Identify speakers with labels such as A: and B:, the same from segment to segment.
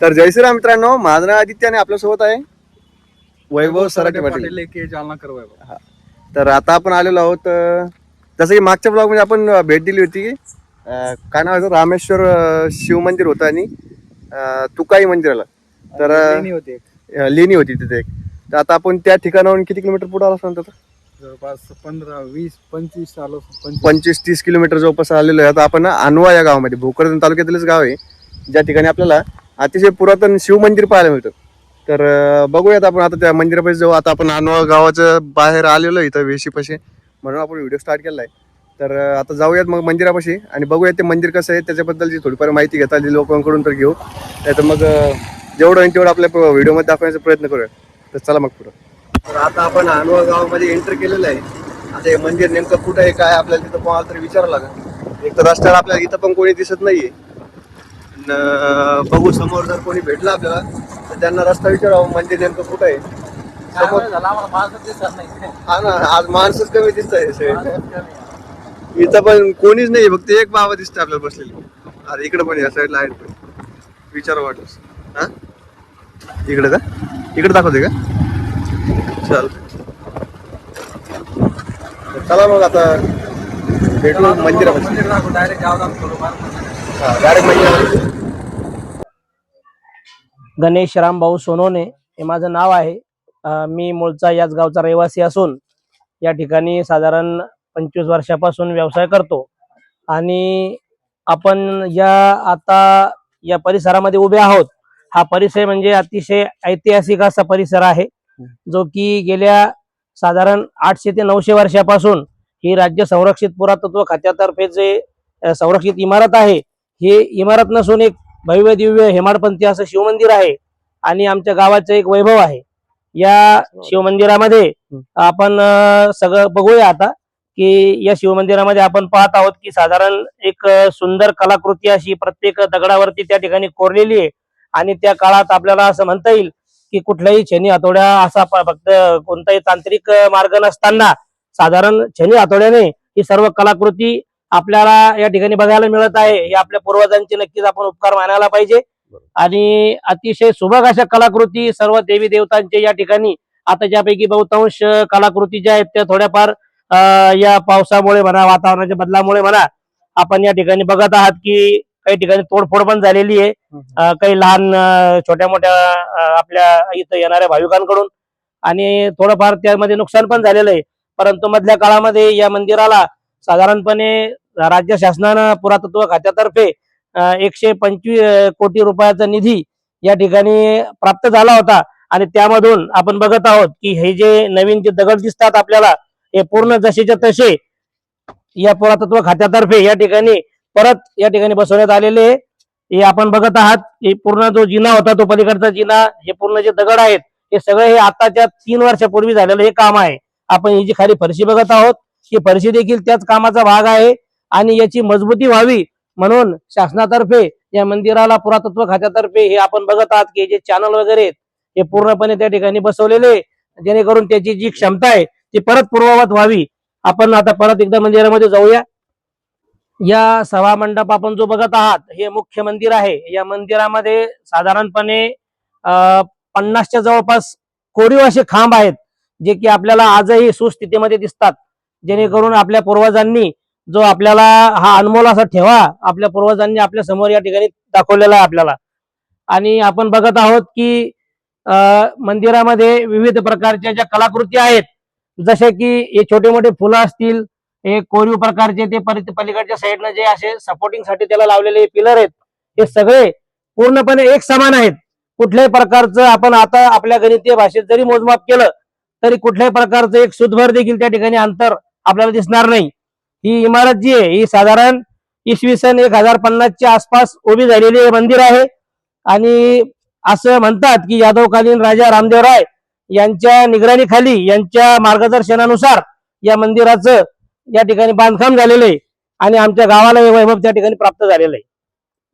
A: तर जय श्रीराम मित्रांनो माझं नाव आदित्य आणि आपल्यासोबत आहे वैभव सराटे पाटील.
B: जालना करवाय
A: तर आता आपण आलेलो आहोत अं, जसं की मागच्या ब्लॉगमध्ये आपण भेट दिली होती अं, काय नाव रामेश्वर अं, शिव मंदिर होतं आणि अं, तुकाई मंदिराला. तर अं,
B: होते
A: अं, लेणी होती तिथे एक. तर आता आपण त्या ठिकाणाहून किती किलोमीटर पुढे आलो सांगतो
B: जवळपास पंधरा वीस पंचवीस आलो पंचवीस.
A: पंचवीस तीस किलोमीटर जवळपास आलेलो आहे. आता आपण अनवा या गावामध्ये भोकरदन तालुक्यातीलच गाव आहे. ज्या ठिकाणी आपल्याला अतिशय पुरातन शिव मंदिर पाहायला मिळतं. तर बघूयात आपण आता त्या मंदिरापाशी जाऊ. आता आपण अनवा गावाच्या बाहेर आलेलो इथं वेशीपाशी. म्हणून आपण व्हिडिओ स्टार्ट केला आहे तर आता जाऊयात मग मंदिरापाशी आणि बघूयात ते मंदिर कसं आहे त्याच्याबद्दलची थोडीफार माहिती घेता आली. लोकांकडून तर घेऊ. नाही तर मग जेवढं होईल तेवढं आपल्या व्हिडिओमध्ये दाखवण्याचा प्रयत्न करूया तर चला मग पुढं. तर आता आपण अनवा गावामध्ये एंटर केलेलं आहे. आता हे मंदिर नेमकं कुठं आहे काय आपल्याला तिथं कोणाला तरी विचारावं लागेल. एक तर रस्त्यावर आपल्याला इथं पण कोणी दिसत नाहीये. बघू समोर जर कोणी भेटलं आपल्याला तर त्यांना रस्ता विचारावं मंदिर नेमकं कुठं आहे? समोर हा ना आज माणसच कमी दिसत आहे इथं पण कोणीच नाही फक्त एक बाबा दिसत आपल्याला बसलेली. अरे इकडे पण या साईडला आहेत पण. विचार वाटस हा? इकडे का? इकडे दाखवते का? चल. चला मग आता. भेटू मंदिरामध्ये.
B: डायरेक्ट
A: डायरेक्ट मंदिरामध्ये.
C: गणेश रामभाऊ सोनोने हे माझं नाव आहे. मी मूळचा याच गावचा रहिवासी असून या ठिकाणी साधारण पंचवीस वर्षापासून व्यवसाय करतो. आणि आपण या आता या परिसरामध्ये उभे आहोत. हा परिसर म्हणजे अतिशय ऐतिहासिक असा परिसर आहे. जो की गेल्या साधारण आठशे ते नऊशे वर्षापासून ही राज्य संरक्षित पुरातत्व खात्यातर्फे जे संरक्षित इमारत आहे ही इमारत नसून एक भव्य दिव्य हेमाडपंथी असं शिवमंदिर आहे आणि आमच्या गावाचं एक वैभव आहे. या शिवमंदिरामध्ये आपण सगळं बघूया आता की या शिवमंदिरामध्ये आपण पाहत आहोत की साधारण एक सुंदर कलाकृती अशी प्रत्येक दगडावरती त्या ठिकाणी कोरलेली आहे. आणि त्या काळात आपल्याला असं म्हणता येईल की कुठल्याही छेनी हातोड्या असा फक्त कोणताही तांत्रिक मार्ग नसताना साधारण छेनी हातोड्याने ही सर्व कलाकृती आपल्याला या ठिकाणी बघायला मिळत आहे. हे आपल्या पूर्वजांचे नक्कीच आपण उपकार मानायला पाहिजे. आणि अतिशय सुबक अशा कलाकृती सर्व देवी देवतांचे या ठिकाणी. आता ज्यापैकी बहुतांश कलाकृती ज्या आहेत त्या थोड्याफार या पावसामुळे म्हणा वातावरणाच्या बदलामुळे म्हणा आपण या ठिकाणी बघत आहात की काही ठिकाणी तोडफोड पण झालेली आहे. काही लहान छोट्या मोठ्या आपल्या इथं येणाऱ्या भाविकांकडून. आणि थोडंफार त्यामध्ये नुकसान पण झालेलं आहे. परंतु मधल्या काळामध्ये या मंदिराला साधारणपणे राज्य शासनानं पुरातत्व खात्यातर्फे एकशे पंचवीस कोटी रुपयाचा निधी या ठिकाणी प्राप्त झाला होता. आणि त्यामधून आपण बघत आहोत की हे जे नवीन जे दगड दिसतात आपल्याला हे पूर्ण जसेच्या तसे या पुरातत्व खात्यातर्फे या ठिकाणी परत या ठिकाणी बसवण्यात आलेले आहे. हे आपण बघत आहात हे पूर्ण जो जिना होता तो पलीकडचा जिना हे पूर्ण जे दगड आहेत हे सगळे हे आताच्या तीन वर्षापूर्वी झालेलं हे काम आहे. आपण ही जी खाली फरशी बघत आहोत ही फरशी देखील त्याच कामाचा भाग आहे. आणि याची मजबूती व्हावी म्हणून शासनातर्फे या मंदिराला पुरातत्व खात्यातर्फे हे आपण बघत आहात की जे चॅनल वगैरे आहेत हे पूर्णपणे त्या ठिकाणी बसवलेले जेणेकरून त्याची जी क्षमता आहे ती परत पूर्ववत व्हावी. आपण आता परत एकदा मंदिरामध्ये जाऊया. या सभा मंडप आपण जो बघत आहात हे मुख्य मंदिर आहे. या मंदिरामध्ये साधारणपणे अं, पन्नासच्या जवळपास कोरीव असे खांब आहेत जे की आपल्याला आजही सुस्थितीमध्ये दिसतात. जेणेकरून आपल्या पूर्वजांनी जो आपल्याला हा अनमोल असा ठेवा आपल्या पूर्वजांनी आपल्यासमोर या ठिकाणी दाखवलेला आहे आपल्याला. आणि आपण बघत आहोत की मंदिरामध्ये विविध प्रकारच्या ज्या कलाकृती आहेत जसे की हे छोटे मोठे फुलं असतील हे कोरीव प्रकारचे ते पलीकडच्या साईडनं जे असे सपोर्टिंगसाठी त्याला लावलेले पिलर आहेत हे सगळे पूर्णपणे एक समान आहेत. कुठल्याही प्रकारचं आपण आता आपल्या गणितीय भाषेत जरी मोजमाप केलं तरी कुठल्याही प्रकारचं एक सुधभर देखील त्या ठिकाणी अंतर आपल्याला दिसणार नाही. ही इमारत जी आहे ही साधारण इसवी सन एक हजार पन्नासच्या आसपास उभी झालेली हे मंदिर आहे. आणि असं म्हणतात की यादवकालीन राजा रामदेवराय यांच्या निगराणीखाली यांच्या मार्गदर्शनानुसार या मंदिराचं या ठिकाणी बांधकाम झालेलं आहे आणि आमच्या गावाला हे वैभव त्या ठिकाणी प्राप्त झालेलं आहे.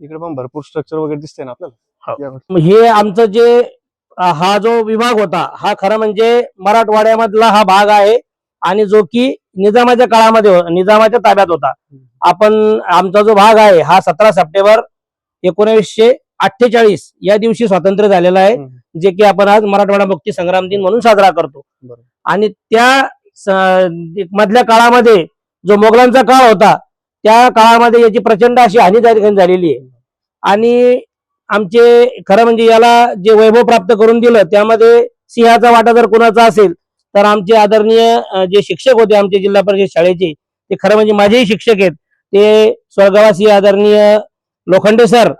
A: इकडे पण भरपूर स्ट्रक्चर वगैरे दिसतंय ना आपल्याला? या-
C: मग हे आमचं जे हा जो विभाग होता हा खरं म्हणजे मराठवाड्यामधला हा भाग आहे. आणि जो की निजामाच्या काळामध्ये हो- निजामाच्या ताब्यात होता आपण आमचा जो भाग आहे हा सतरा सप्टेंबर एकोणीसशे अठ्ठेचाळीस या दिवशी स्वातंत्र्य झालेलं आहे. जे की आपण आज मराठवाडा मुक्ती संग्राम दिन म्हणून साजरा करतो. आणि त्या मधल्या काळामध्ये जो मोगलांचा काळ होता त्या काळामध्ये याची प्रचंड अशी हानी त्या ठिकाणी झालेली आहे आणि आमचे खरं म्हणजे याला जे वैभव प्राप्त करून दिलं त्यामध्ये सिंहाचा वाटा जर कोणाचा असेल तर आमचे आदरणीय जे शिक्षक होते आमचे जिल्हा परिषद शाळेचे ते खरं म्हणजे माझेही शिक्षक आहेत. ते स्वर्गवासी आदरणीय लोखंडे सर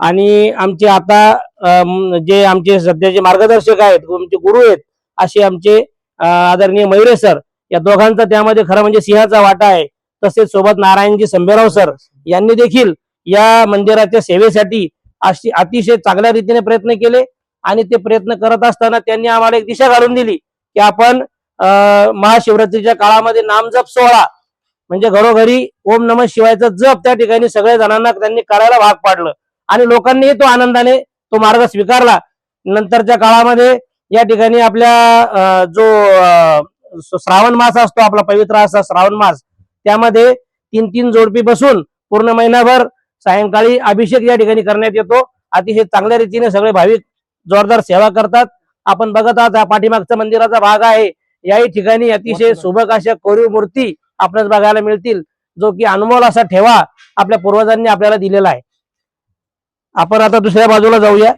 C: आणि आमचे आता जे आमचे सध्याचे मार्गदर्शक आहेत आमचे गुरु आहेत असे आमचे आदरणीय मयुरे सर या दोघांचा त्यामध्ये खरं म्हणजे सिंहाचा वाटा आहे. तसेच सोबत नारायणजी संभेराव सर यांनी देखील या मंदिराच्या सेवेसाठी अशी अतिशय चांगल्या रीतीने प्रयत्न केले आणि ते प्रयत्न करत असताना त्यांनी आम्हाला एक दिशा घालून दिली. की आपण अं, महाशिवरात्रीच्या काळामध्ये नामजप सोहळा म्हणजे घरोघरी ओम नम शिवायचा जप त्या ठिकाणी सगळ्या जणांना त्यांनी करायला भाग पाडलं. आणि लोकांनीही तो आनंदाने तो मार्ग स्वीकारला. नंतरच्या काळामध्ये या ठिकाणी आपल्या अं, जो अं, श्रावण मास असतो आपला पवित्र असा श्रावण मास त्यामध्ये तीन तीन जोडपी बसून पूर्ण महिनाभर सायंकाळी अभिषेक या ठिकाणी करण्यात येतो. अतिशय चांगल्या रीतीने सगळे भाविक जोरदार सेवा करतात. आपण बघत आहात हा पाठीमागचा मंदिराचा भाग आहे. याही ठिकाणी अतिशय सुबक अशा कोरीव मूर्ती आपल्याला बघायला मिळतील जो की अनमोल असा ठेवा आपल्या पूर्वजांनी आपल्याला दिलेला आहे. आपण आता दुसऱ्या बाजूला जाऊया.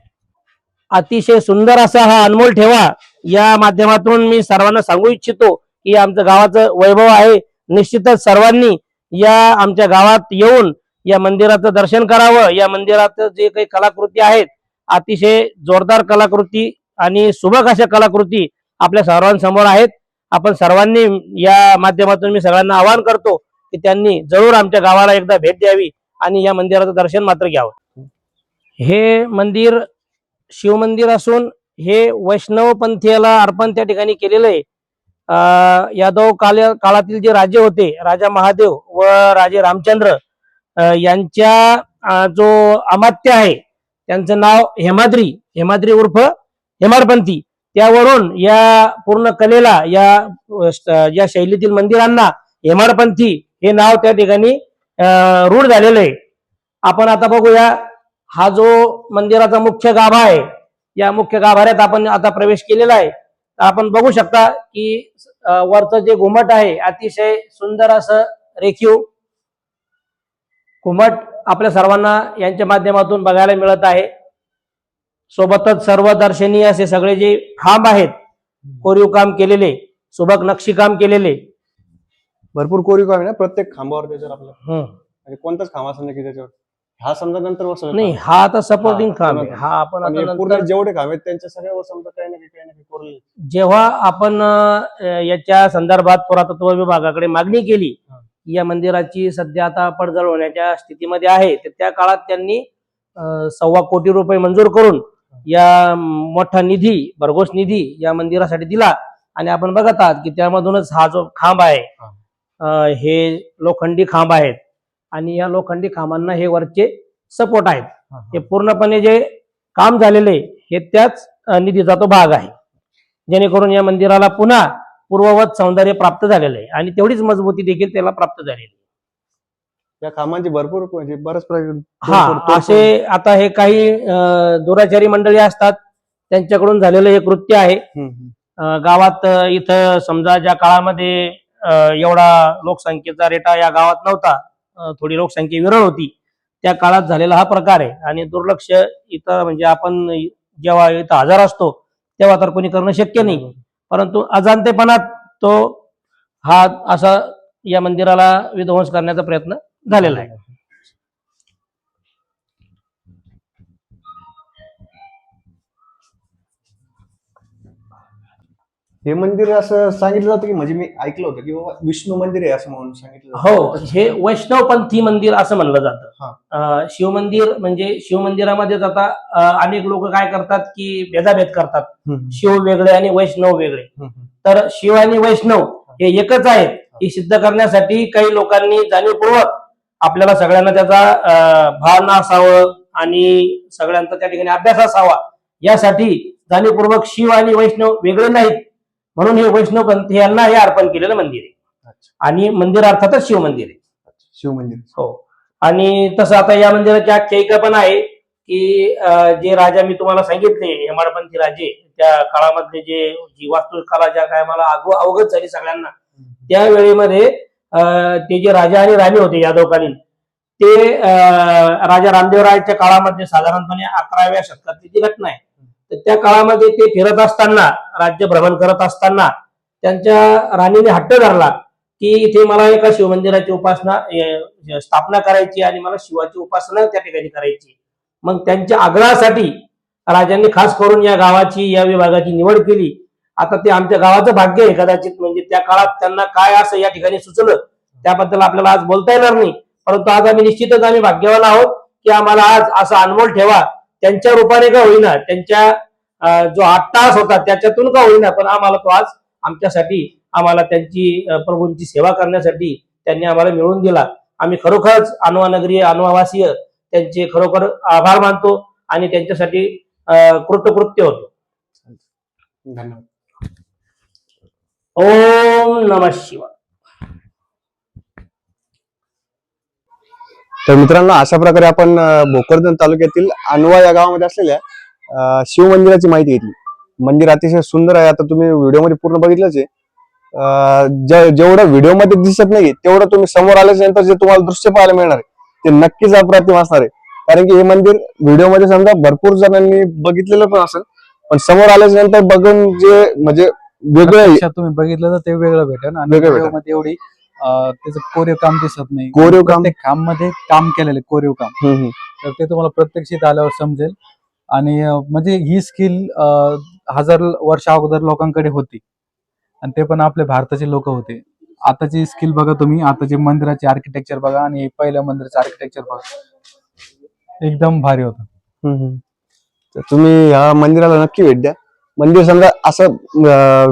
C: अतिशय सुंदर असा हा अनमोल ठेवा. या माध्यमातून मी सर्वांना सांगू इच्छितो की आमचं गावाचं वैभव आहे. निश्चितच सर्वांनी या आमच्या गावात येऊन या मंदिराचं दर्शन करावं. या मंदिराचं जे काही कलाकृती आहेत अतिशय जोरदार कलाकृती आणि सुबक अशा कलाकृती आपल्या सर्वांसमोर आहेत. आपण सर्वांनी या माध्यमातून मी सगळ्यांना आवाहन करतो की त्यांनी जरूर आमच्या गावाला एकदा भेट द्यावी आणि या मंदिराचं दर्शन मात्र घ्यावं. हे मंदिर शिवमंदिर असून हे वैष्णव पंथीयाला अर्पण त्या ठिकाणी केलेलं आहे. अं, यादव काल काळातील जे राजे होते राजा महादेव व राजे रामचंद्र अं, यांच्या जो अमात्य आहे त्यांचं नाव हेमाद्री हेमाद्री उर्फ हेमाडपंथी त्यावरून या पूर्ण कलेला या या शैलीतील मंदिरांना हेमाडपंथी हे नाव त्या ठिकाणी अं, रूढ झालेलं आहे. आपण आता बघूया हा जो मंदिराचा मुख्य गाभा आहे या मुख्य गाभाऱ्यात आपण आता प्रवेश केलेला आहे. आपण बघू शकता की वरचं जे घुमट आहे अतिशय सुंदर असं रेखीव घुमट आपल्या सर्वांना यांच्या माध्यमातून बघायला मिळत आहे. सोबतच सर्व दर्शनीय असे सगळे जे खांब आहेत कोरीव काम केलेले सुबक नक्षीकाम केलेले
A: भरपूर कोरीव काम आहे ना प्रत्येक खांबावर त्याच्यावर आपलं
C: हम्म.
A: म्हणजे कोणताच खांब असं नाही की त्याच्यावर हा समजा नंतर
C: नाही हा आता सपोर्टिंग
A: हा,
C: खांब आहे. हा आपण
A: आणि
C: आता
A: पूर्ण
C: नंतर
A: जेवढे खांब आहेत त्यांच्या सगळ्यावर समजा काही ना काही काही ना काही
C: जेव्हा आपण अं, याच्या संदर्भात पुरातत्व विभागाकडे मागणी केली
A: हा.
C: की या मंदिराची सध्या आता पडझड होण्याच्या स्थितीमध्ये आहे तर त्या काळात त्यांनी अं, सव्वा कोटी रुपये मंजूर करून या मोठा निधी भरघोस निधी या मंदिरासाठी दिला. आणि आपण बघत आहात की त्यामधूनच हा जो खांब आहे
A: हा.
C: लोखंडी खांब आहेत. आणि या लोखंडी खांबांना हे वरचे सपोर्ट आहेत. हे पूर्णपणे जे काम झालेले हे त्याच निधीचा तो भाग आहे. जेणेकरून या मंदिराला पुन्हा पूर्ववत सौंदर्य प्राप्त झालेलं आहे. आणि तेवढीच मजबूती देखील त्याला प्राप्त झालेली आहे.
A: या खांबांची भरपूर म्हणजे बऱ्याच
C: हा असे आता हे काही दुराचारी मंडळी असतात त्यांच्याकडून झालेलं हे कृत्य आहे. गावात इथं समजा ज्या काळामध्ये एवढा लोकसंख्येचा रेटा या गावात नव्हता थोडी लोकसंख्या विरळ होती त्या काळात झालेला हा प्रकार आहे. आणि दुर्लक्ष इथं म्हणजे आपण जेव्हा इथं हजर असतो तेव्हा तर कोणी करणं शक्य नाही. परंतु अजाणतेपणात तो हा असा या मंदिराला विध्वंस करण्याचा प्रयत्न झालेला आहे.
A: हे मंदिर असं सांगितलं जातं की म्हणजे मी ऐकलं होतं की बाबा विष्णू मंदिर आहे असं म्हणून सांगितलं जातं.
C: हो हे वैष्णवपंथी मंदिर असं म्हणलं जातं.
A: हा.
C: अं, शिवमंदिर म्हणजे शिवमंदिरामध्येच आता अं, अनेक लोक काय करतात की भेदाभेद करतात.
A: हम्म,
C: शिव वेगळे आणि वैष्णव वेगळे.
A: हम्म.
C: तर शिव आणि वैष्णव हे एकच आहेत. हे सिद्ध करण्यासाठी काही लोकांनी जाणीवपूर्वक आपल्याला सगळ्यांना त्याचा अं, भावना असावं आणि सगळ्यांचा त्या ठिकाणी अभ्यास असावा. यासाठी जाणीवपूर्वक शिव आणि वैष्णव वेगळे नाहीत. म्हणून हे वैष्णव पंथ यांना हे अर्पण केलेलं मंदिर आहे. आणि मंदिर अर्थातच शिव मंदिर आहे.
A: शिव मंदिर.
C: हो. आणि तसं आता या मंदिराची आख्यायिका पण आहे की जे राजा मी तुम्हाला सांगितले हेमाडपंथी राजे त्या काळामधले जे जी वास्तुकला ज्या काय मला अवगत झाली सगळ्यांना त्या वेळेमध्ये ते जे राजा आणि राणी होते यादवकालीन ते अं, राजा रामदेवरायच्या काळामध्ये साधारणपणे अकराव्या शतकातली ती घटना आहे तर त्या काळामध्ये ते फिरत असताना राज्य भ्रमण करत असताना त्यांच्या राणीने हट्ट धरला की इथे मला एका शिवमंदिराची उपासना स्थापना करायची आणि मला शिवाची उपासना त्या ठिकाणी करायची. मग त्यांच्या आग्रहासाठी राजांनी खास करून या गावाची या विभागाची निवड केली. आता ते आमच्या गावाचं भाग्य आहे कदाचित म्हणजे त्या काळात त्यांना काय असं या ठिकाणी सुचलं त्याबद्दल आपल्याला आज बोलता येणार नाही. परंतु आज आम्ही निश्चितच आम्ही भाग्यवान आहोत की आम्हाला आज असा अनमोल ठेवा. त्यांच्या रूपाने का होईना त्यांच्या जो जो तास होता त्याच्यातून का होईना पण आम्हाला तो आज आमच्यासाठी आम्हाला त्यांची प्रभूंची सेवा करण्यासाठी त्यांनी आम्हाला मिळवून दिला. आम्ही खरोखरच अनवा अनुवासीय अनवावासीय त्यांचे खरोखर आभार मानतो आणि त्यांच्यासाठी कृतकृत्य होतो.
A: धन्यवाद.
C: ओम नम शिवाय.
A: तर मित्रांनो अशा प्रकारे आपण अं, भोकरदन तालुक्यातील अनवा या गावामध्ये असलेल्या अं, शिवमंदिराची माहिती घेतली. मंदिर अतिशय सुंदर आहे. आता तुम्ही व्हिडिओमध्ये पूर्ण बघितलंच आहे. अं, जे- जेवढं व्हिडिओमध्ये दिसत नाही तेवढं तुम्ही समोर आल्याच्यानंतर जे तुम्हाला दृश्य पाहायला मिळणार आहे ते नक्कीच अप्रतिम असणार आहे. कारण की हे मंदिर व्हिडिओमध्ये समजा भरपूर जणांनी बघितलेलं पण असेल पण समोर आल्याच्यानंतर बघून जे म्हणजे वेगळं.
B: प्रत्यक्षात तुम्ही बघितलं तर ते वेगळं भेटेल आणि
A: वेगळं
B: एवढी अं, त्याचं कोरीव काम दिसत नाही.
A: कोरीव काम
B: प्रत्येक काममध्ये काम केलेलं आहे, कोरीव काम.
A: हम्म, हम्म.
B: तर ते तुम्हाला प्रत्यक्षित आल्यावर समजेल. आणि अं, म्हणजे ही स्किल हजार वर्ष अगोदर लोकांकडे होती. आणि ते पण आपल्या भारताचे लोक होते. आताची स्किल बघा तुम्ही. आताचे मंदिराचे आर्किटेक्चर बघा आणि पहिल्या मंदिराचे आर्किटेक्चर बघा. एकदम भारी होतं.
A: हम्म. तर तुम्ही ह्या मंदिराला नक्की भेट द्या. मंदिर समजा असं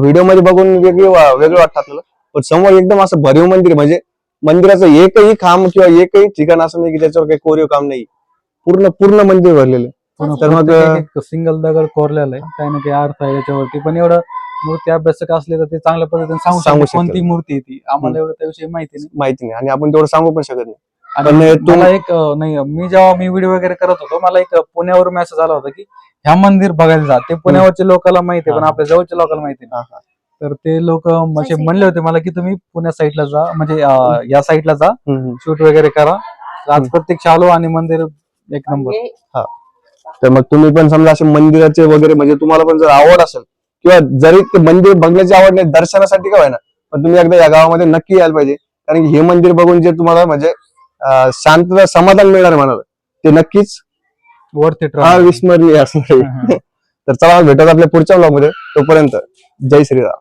A: व्हिडिओमध्ये बघून वेगळी वेगळं वाटतं आपल्याला. पण समोर एकदम असं भरीव मंदिर. म्हणजे मंदिराचं एकही खांब किंवा एकही ठिकाण असं नाही की त्याच्यावर काही कोरीव काम नाही. पूर्ण पूर्ण मंदिर भरलेलं तर मग,
B: सिंगल दगड कोरलेला आहे. काही ना काही अर्थ आहे त्याच्यावरती पण एवढं मूर्ती अभ्यासक असले तर ते चांगल्या पद्धतीने सांगू
A: सांगू
B: कोणती. मूर्ती ती? आम्हाला एवढं त्याविषयी माहिती नाही.
A: माहिती नाही. आणि आपण तेवढं सांगू पण शकत नाही.
B: आणि
A: पण तुम-
B: मला एक नाही मी जेव्हा मी व्हिडिओ वगैरे करत होतो मला एक अं, पुण्यावरून मेसेज आला होता की ह्या मंदिर बघायला जा. ते पुण्यावरच्या लोकांना माहिती आहे पण
A: हा.
B: आपल्या जवळच्या लोकांना माहिती नाही. तर ते लोक म्हणजे म्हणले होते मला की तुम्ही पुण्या साईडला जा म्हणजे अं, या साईडला जा. शूट वगैरे करा. तर आज. प्रत्यक्ष आलो आणि मंदिर एक नंबर
A: तर मग तुम्ही पण समजा असे मंदिराचे वगैरे म्हणजे तुम्हाला पण जर आवड असेल किंवा जरी ते मंदिर बघण्याची आवड नाही दर्शनासाठी का ना पण तुम्ही एकदा या गावामध्ये नक्की यायला पाहिजे. कारण की हे मंदिर बघून जे तुम्हाला म्हणजे अं, शांतता समाधान मिळणार म्हणाला ते नक्कीच
B: वरती
A: अविस्मरणीय असणार आहे. तर चला भेटत आपल्या पुढच्या ब्लॉगमध्ये. तोपर्यंत जय श्रीराम.